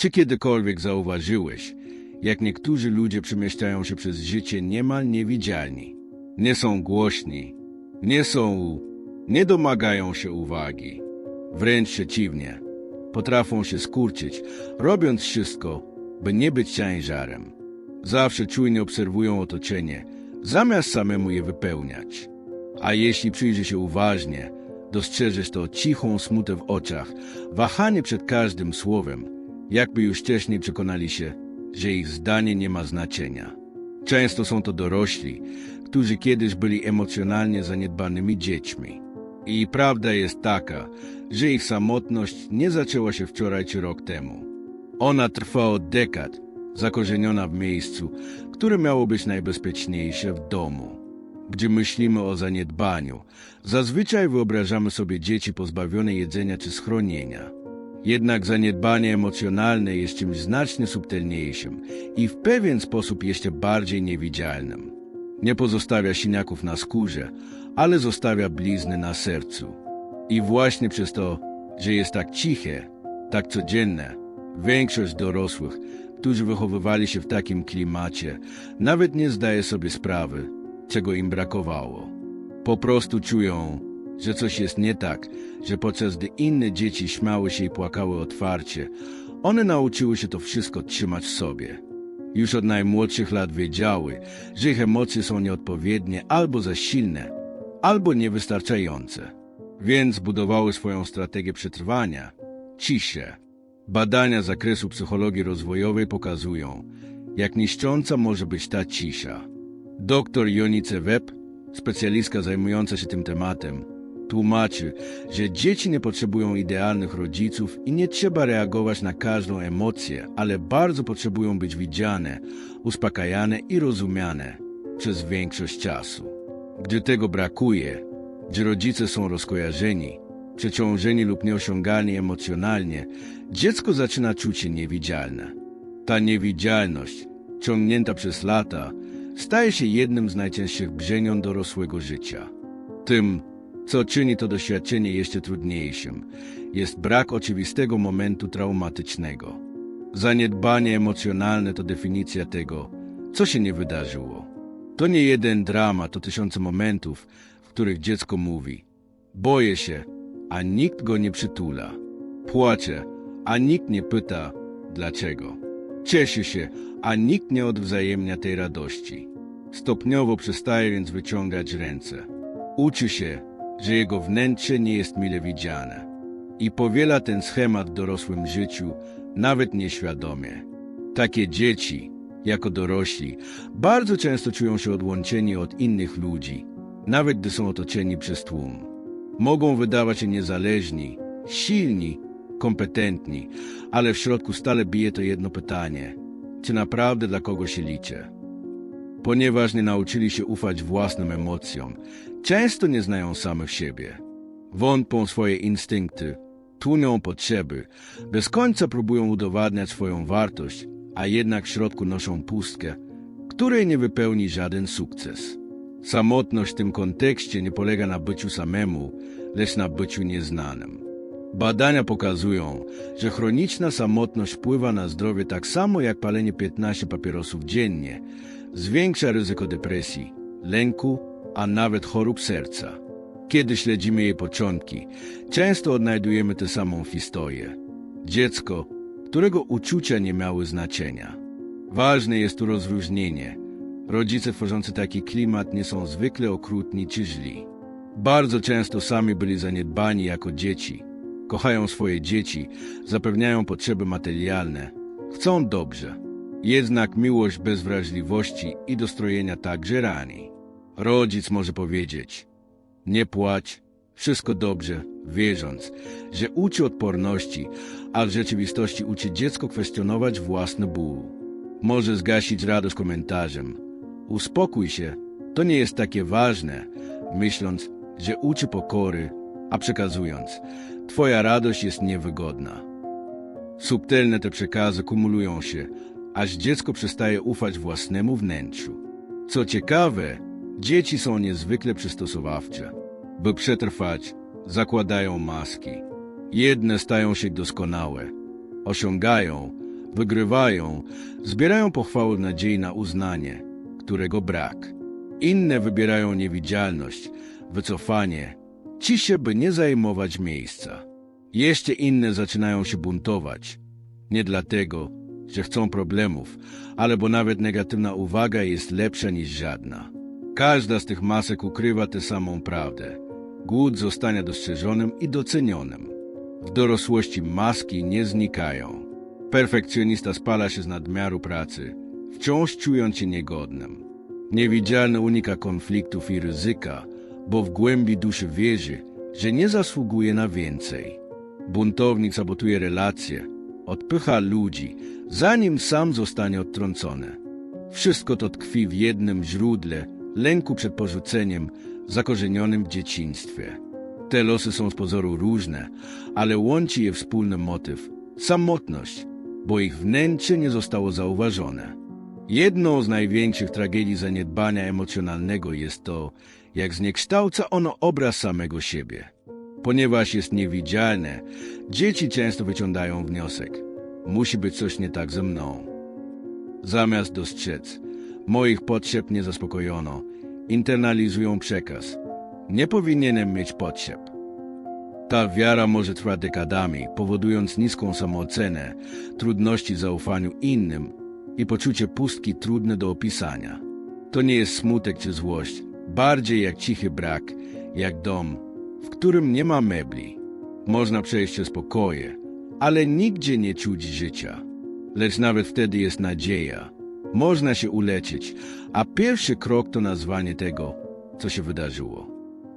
Czy kiedykolwiek zauważyłeś, jak niektórzy ludzie przemieszczają się przez życie niemal niewidzialni? Nie są głośni, nie są, nie domagają się uwagi. Wręcz przeciwnie, potrafią się skurczyć, robiąc wszystko, by nie być ciężarem. Zawsze czujnie obserwują otoczenie, zamiast samemu je wypełniać. A jeśli przyjrzy się uważnie, dostrzeżesz to cichą smutę w oczach, wahanie przed każdym słowem, jakby już wcześniej przekonali się, że ich zdanie nie ma znaczenia. Często są to dorośli, którzy kiedyś byli emocjonalnie zaniedbanymi dziećmi. I prawda jest taka, że ich samotność nie zaczęła się wczoraj czy rok temu. Ona trwa od dekad, zakorzeniona w miejscu, które miało być najbezpieczniejsze w domu. Gdy myślimy o zaniedbaniu, zazwyczaj wyobrażamy sobie dzieci pozbawione jedzenia czy schronienia. Jednak zaniedbanie emocjonalne jest czymś znacznie subtelniejszym i w pewien sposób jeszcze bardziej niewidzialnym. Nie pozostawia siniaków na skórze, ale zostawia blizny na sercu. I właśnie przez to, że jest tak ciche, tak codzienne, większość dorosłych, którzy wychowywali się w takim klimacie, nawet nie zdaje sobie sprawy, czego im brakowało. Po prostu czują, że coś jest nie tak, że podczas gdy inne dzieci śmiały się i płakały otwarcie, one nauczyły się to wszystko trzymać w sobie. Już od najmłodszych lat wiedziały, że ich emocje są nieodpowiednie albo za silne, albo niewystarczające. Więc budowały swoją strategię przetrwania ciszę. Badania z zakresu psychologii rozwojowej pokazują, jak niszcząca może być ta cisza. Dr Jonice Webb, specjalistka zajmująca się tym tematem, tłumaczy, że dzieci nie potrzebują idealnych rodziców i nie trzeba reagować na każdą emocję, ale bardzo potrzebują być widziane, uspokajane i rozumiane przez większość czasu. Gdy tego brakuje, gdy rodzice są rozkojarzeni, przeciążeni lub nieosiągalni emocjonalnie, dziecko zaczyna czuć się niewidzialne. Ta niewidzialność, ciągnięta przez lata, staje się jednym z najcięższych brzemion dorosłego życia. Tym, co czyni to doświadczenie jeszcze trudniejszym, jest brak oczywistego momentu traumatycznego. Zaniedbanie emocjonalne to definicja tego, co się nie wydarzyło. To nie jeden dramat, to tysiące momentów, w których dziecko mówi: Boję się, a nikt go nie przytula. Płacze, a nikt nie pyta dlaczego. Cieszy się, a nikt nie odwzajemnia tej radości. Stopniowo przestaje więc wyciągać ręce. Uczy się, że jego wnętrze nie jest mile widziane i powiela ten schemat w dorosłym życiu, nawet nieświadomie. Takie dzieci, jako dorośli, bardzo często czują się odłączeni od innych ludzi, nawet gdy są otoczeni przez tłum. Mogą wydawać się niezależni, silni, kompetentni, ale w środku stale bije to jedno pytanie: czy naprawdę dla kogo się liczę? Ponieważ nie nauczyli się ufać własnym emocjom, często nie znają samych siebie. Wątpią swoje instynkty, tłumią potrzeby, bez końca próbują udowadniać swoją wartość, a jednak w środku noszą pustkę, której nie wypełni żaden sukces. Samotność w tym kontekście nie polega na byciu samemu, lecz na byciu nieznanym. Badania pokazują, że chroniczna samotność wpływa na zdrowie tak samo jak palenie 15 papierosów dziennie, zwiększa ryzyko depresji, lęku, a nawet chorób serca. Kiedy śledzimy jej początki, często odnajdujemy tę samą historię. Dziecko, którego uczucia nie miały znaczenia. Ważne jest tu rozróżnienie. Rodzice tworzący taki klimat nie są zwykle okrutni czy źli. Bardzo często sami byli zaniedbani jako dzieci. Kochają swoje dzieci, zapewniają potrzeby materialne, chcą dobrze. Jednak miłość bez wrażliwości i dostrojenia także rani. Rodzic może powiedzieć: Nie płacz, wszystko dobrze, wierząc, że uczy odporności, a w rzeczywistości uczy dziecko kwestionować własny ból. Może zgasić radość komentarzem: Uspokój się, to nie jest takie ważne, myśląc, że uczy pokory, a przekazując: Twoja radość jest niewygodna. Subtelne te przekazy kumulują się, aż dziecko przestaje ufać własnemu wnętrzu. Co ciekawe, dzieci są niezwykle przystosowawcze. By przetrwać, zakładają maski. Jedne stają się doskonałe, osiągają, wygrywają, zbierają pochwały nadziei na uznanie, którego brak. Inne wybierają niewidzialność, wycofanie, ciszę, by nie zajmować miejsca. Jeszcze inne zaczynają się buntować. Nie dlatego, że chcą problemów, ale bo nawet negatywna uwaga jest lepsza niż żadna. Każda z tych masek ukrywa tę samą prawdę. Głód zostania dostrzeżonym i docenionym. W dorosłości maski nie znikają. Perfekcjonista spala się z nadmiaru pracy, wciąż czując się niegodnym. Niewidzialny unika konfliktów i ryzyka, bo w głębi duszy wierzy, że nie zasługuje na więcej. Buntownik sabotuje relacje, odpycha ludzi, zanim sam zostanie odtrącony. Wszystko to tkwi w jednym źródle lęku przed porzuceniem, zakorzenionym w dzieciństwie. Te losy są z pozoru różne, ale łączy je wspólny motyw samotność, bo ich wnętrze nie zostało zauważone. Jedną z największych tragedii zaniedbania emocjonalnego jest to, jak zniekształca ono obraz samego siebie. Ponieważ jest niewidzialne, dzieci często wyciągają wniosek: musi być coś nie tak ze mną. Zamiast dostrzec, moich potrzeb nie zaspokojono, internalizują przekaz. Nie powinienem mieć potrzeb. Ta wiara może trwać dekadami, powodując niską samoocenę, trudności w zaufaniu innym i poczucie pustki trudne do opisania. To nie jest smutek czy złość, bardziej jak cichy brak, jak dom, w którym nie ma mebli. Można przejść przez pokoje, ale nigdzie nie czuć życia. Lecz nawet wtedy jest nadzieja. Można się uleczyć, a pierwszy krok to nazwanie tego, co się wydarzyło.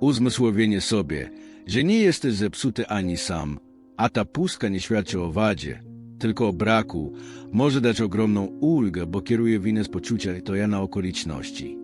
Uzmysłowienie sobie, że nie jesteś zepsuty ani sam, a ta pustka nie świadczy o wadzie, tylko o braku, może dać ogromną ulgę, bo kieruje winę z poczucia to ja na okoliczności.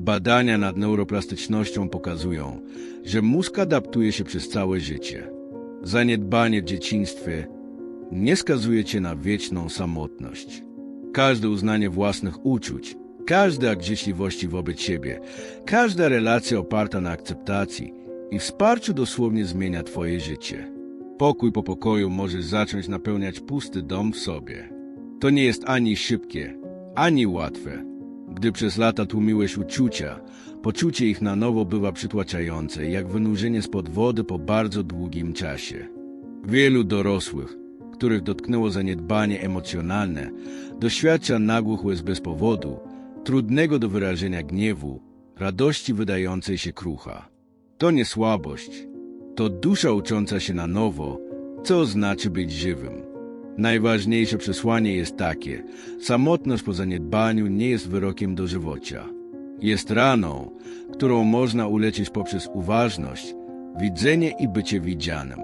Badania nad neuroplastycznością pokazują, że mózg adaptuje się przez całe życie. Zaniedbanie w dzieciństwie nie skazuje cię na wieczną samotność. Każde uznanie własnych uczuć, każdy akt wobec siebie, każda relacja oparta na akceptacji i wsparciu dosłownie zmienia twoje życie. Pokój po pokoju możesz zacząć napełniać pusty dom w sobie. To nie jest ani szybkie, ani łatwe. Gdy przez lata tłumiłeś uczucia, poczucie ich na nowo bywa przytłaczające, jak wynurzenie spod wody po bardzo długim czasie. Wielu dorosłych, których dotknęło zaniedbanie emocjonalne, doświadcza nagłych łez bez powodu, trudnego do wyrażenia gniewu, radości wydającej się krucha. To nie słabość, to dusza ucząca się na nowo, co znaczy być żywym. Najważniejsze przesłanie jest takie: samotność po zaniedbaniu nie jest wyrokiem do żywocia. Jest raną, którą można uleczyć poprzez uważność, widzenie i bycie widzianym.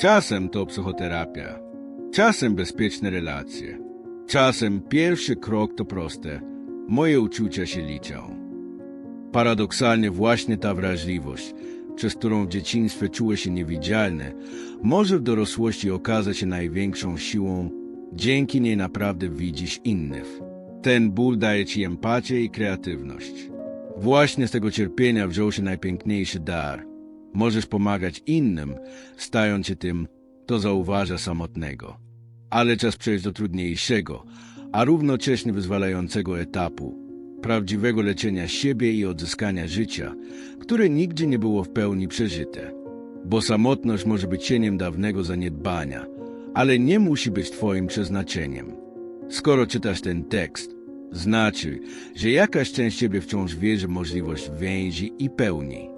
Czasem to psychoterapia, czasem bezpieczne relacje, czasem pierwszy krok to proste: moje uczucia się liczą. Paradoksalnie właśnie ta wrażliwość, przez którą w dzieciństwie czułeś się niewidzialny, może w dorosłości okazać się największą siłą, dzięki niej naprawdę widzisz innych. Ten ból daje ci empatię i kreatywność. Właśnie z tego cierpienia wziął się najpiękniejszy dar. Możesz pomagać innym, stając się tym, kto zauważa samotnego. Ale czas przejść do trudniejszego, a równocześnie wyzwalającego etapu prawdziwego leczenia siebie i odzyskania życia, które nigdzie nie było w pełni przeżyte. Bo samotność może być cieniem dawnego zaniedbania, ale nie musi być Twoim przeznaczeniem. Skoro czytasz ten tekst, znaczy, że jakaś część Ciebie wciąż wierzy w możliwość więzi i pełni.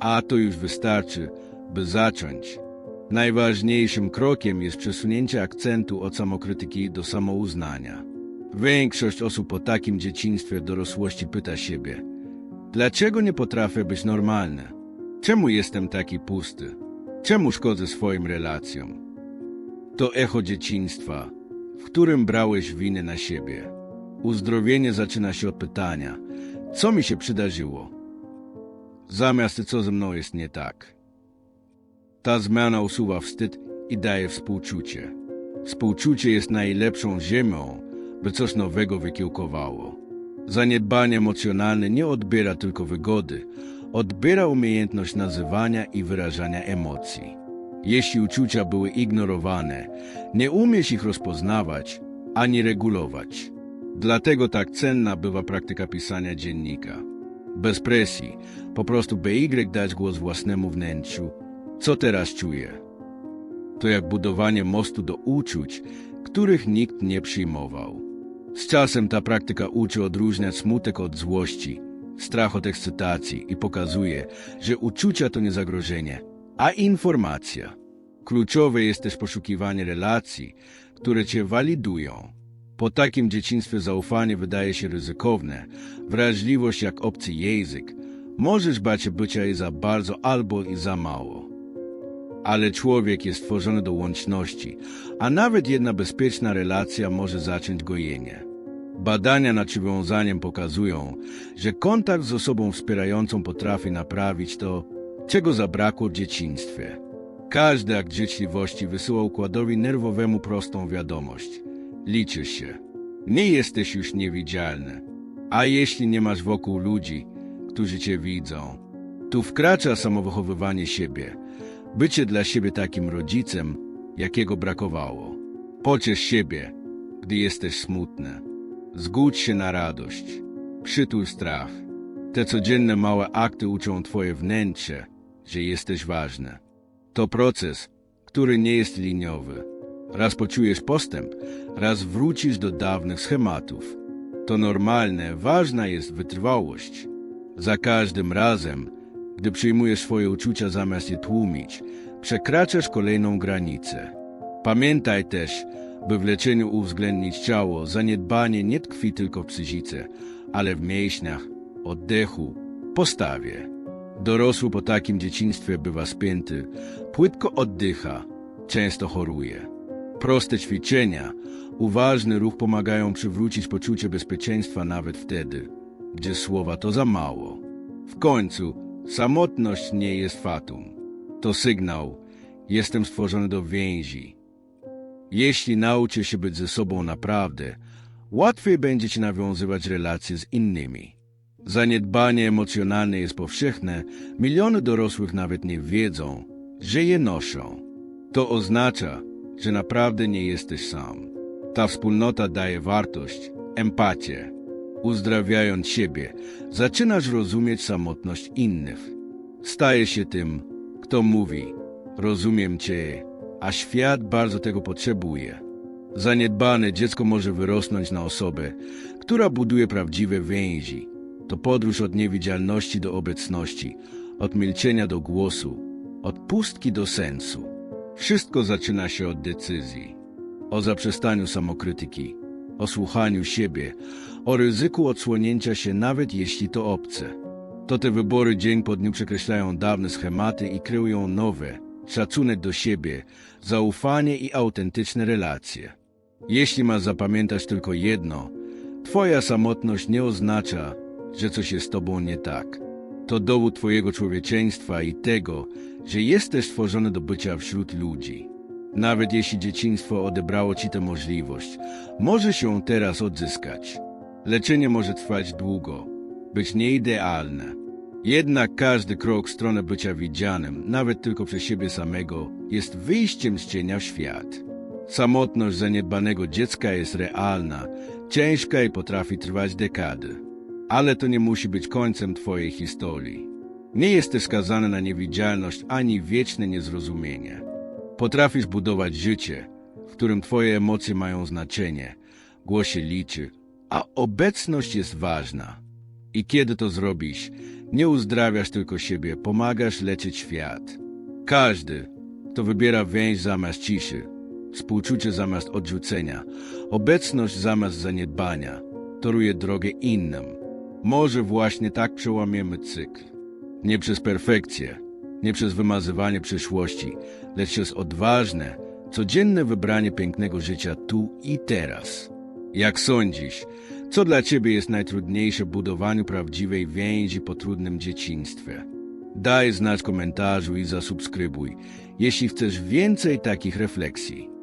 A to już wystarczy, by zacząć. Najważniejszym krokiem jest przesunięcie akcentu od samokrytyki do samouznania. Większość osób po takim dzieciństwie dorosłości pyta siebie, dlaczego nie potrafię być normalny? Czemu jestem taki pusty? Czemu szkodzę swoim relacjom? To echo dzieciństwa, w którym brałeś winę na siebie. Uzdrowienie zaczyna się od pytania, co mi się przydarzyło? Zamiast co ze mną jest nie tak. Ta zmiana usuwa wstyd i daje współczucie. Współczucie jest najlepszą ziemią, by coś nowego wykiełkowało. Zaniedbanie emocjonalne nie odbiera tylko wygody, odbiera umiejętność nazywania i wyrażania emocji. Jeśli uczucia były ignorowane, nie umiesz ich rozpoznawać, ani regulować. Dlatego tak cenna bywa praktyka pisania dziennika. Bez presji, po prostu BY dać głos własnemu wnętrzu. Co teraz czuję? To jak budowanie mostu do uczuć, których nikt nie przyjmował. Z czasem ta praktyka uczy odróżniać smutek od złości, strach od ekscytacji i pokazuje, że uczucia to nie zagrożenie, a informacja. Kluczowe jest też poszukiwanie relacji, które cię walidują. Po takim dzieciństwie zaufanie wydaje się ryzykowne, wrażliwość jak obcy język. Możesz bać się bycia jej za bardzo albo i za mało. Ale człowiek jest stworzony do łączności, a nawet jedna bezpieczna relacja może zacząć gojenie. Badania nad przywiązaniem pokazują, że kontakt z osobą wspierającą potrafi naprawić to, czego zabrakło w dzieciństwie. Każdy akt życzliwości wysyła układowi nerwowemu prostą wiadomość. Liczysz się. Nie jesteś już niewidzialny. A jeśli nie masz wokół ludzi, którzy cię widzą, tu wkracza samowychowywanie siebie. Bycie dla siebie takim rodzicem, jakiego brakowało. Pociesz siebie, gdy jesteś smutny. Zgódź się na radość. Przytul strach. Te codzienne małe akty uczą twoje wnętrze, że jesteś ważny. To proces, który nie jest liniowy. Raz poczujesz postęp, raz wrócisz do dawnych schematów. To normalne, ważna jest wytrwałość. Za każdym razem, gdy przyjmujesz swoje uczucia zamiast je tłumić, przekraczasz kolejną granicę. Pamiętaj też, by w leczeniu uwzględnić ciało, zaniedbanie nie tkwi tylko w psychice, ale w mięśniach, oddechu, postawie. Dorosły po takim dzieciństwie bywa spięty, płytko oddycha, często choruje. Proste ćwiczenia, uważny ruch pomagają przywrócić poczucie bezpieczeństwa nawet wtedy, gdzie słowa to za mało. W końcu, samotność nie jest fatum. To sygnał, jestem stworzony do więzi. Jeśli nauczy się być ze sobą naprawdę, łatwiej będzie ci nawiązywać relacje z innymi. Zaniedbanie emocjonalne jest powszechne, miliony dorosłych nawet nie wiedzą, że je noszą. To oznacza, że naprawdę nie jesteś sam. Ta wspólnota daje wartość, empatię. Uzdrawiając siebie, zaczynasz rozumieć samotność innych. Stajesz się tym, kto mówi: Rozumiem cię, a świat bardzo tego potrzebuje. Zaniedbane dziecko może wyrosnąć na osobę, która buduje prawdziwe więzi. To podróż od niewidzialności do obecności, od milczenia do głosu, od pustki do sensu. Wszystko zaczyna się od decyzji. O zaprzestaniu samokrytyki, o słuchaniu siebie, o ryzyku odsłonięcia się nawet jeśli to obce. To te wybory dzień po dniu przekreślają dawne schematy i kreują nowe, szacunek do siebie, zaufanie i autentyczne relacje. Jeśli masz zapamiętać tylko jedno, twoja samotność nie oznacza, że coś jest z tobą nie tak. To dowód twojego człowieczeństwa i tego, że jesteś stworzony do bycia wśród ludzi. Nawet jeśli dzieciństwo odebrało ci tę możliwość, możesz ją teraz odzyskać. Leczenie może trwać długo, być nieidealne. Jednak każdy krok w stronę bycia widzianym, nawet tylko przez siebie samego, jest wyjściem z cienia w świat. Samotność zaniedbanego dziecka jest realna, ciężka i potrafi trwać dekady. Ale to nie musi być końcem twojej historii. Nie jesteś skazany na niewidzialność ani wieczne niezrozumienie. Potrafisz budować życie, w którym twoje emocje mają znaczenie, głos się liczy, a obecność jest ważna. I kiedy to zrobisz, nie uzdrawiasz tylko siebie, pomagasz leczyć świat. Każdy, kto wybiera więź zamiast ciszy, współczucie zamiast odrzucenia, obecność zamiast zaniedbania, toruje drogę innym. Może właśnie tak przełamiemy cykl. Nie przez perfekcję, nie przez wymazywanie przeszłości, lecz przez odważne, codzienne wybranie pięknego życia tu i teraz. Jak sądzisz, co dla ciebie jest najtrudniejsze w budowaniu prawdziwej więzi po trudnym dzieciństwie? Daj znać w komentarzu i zasubskrybuj, jeśli chcesz więcej takich refleksji.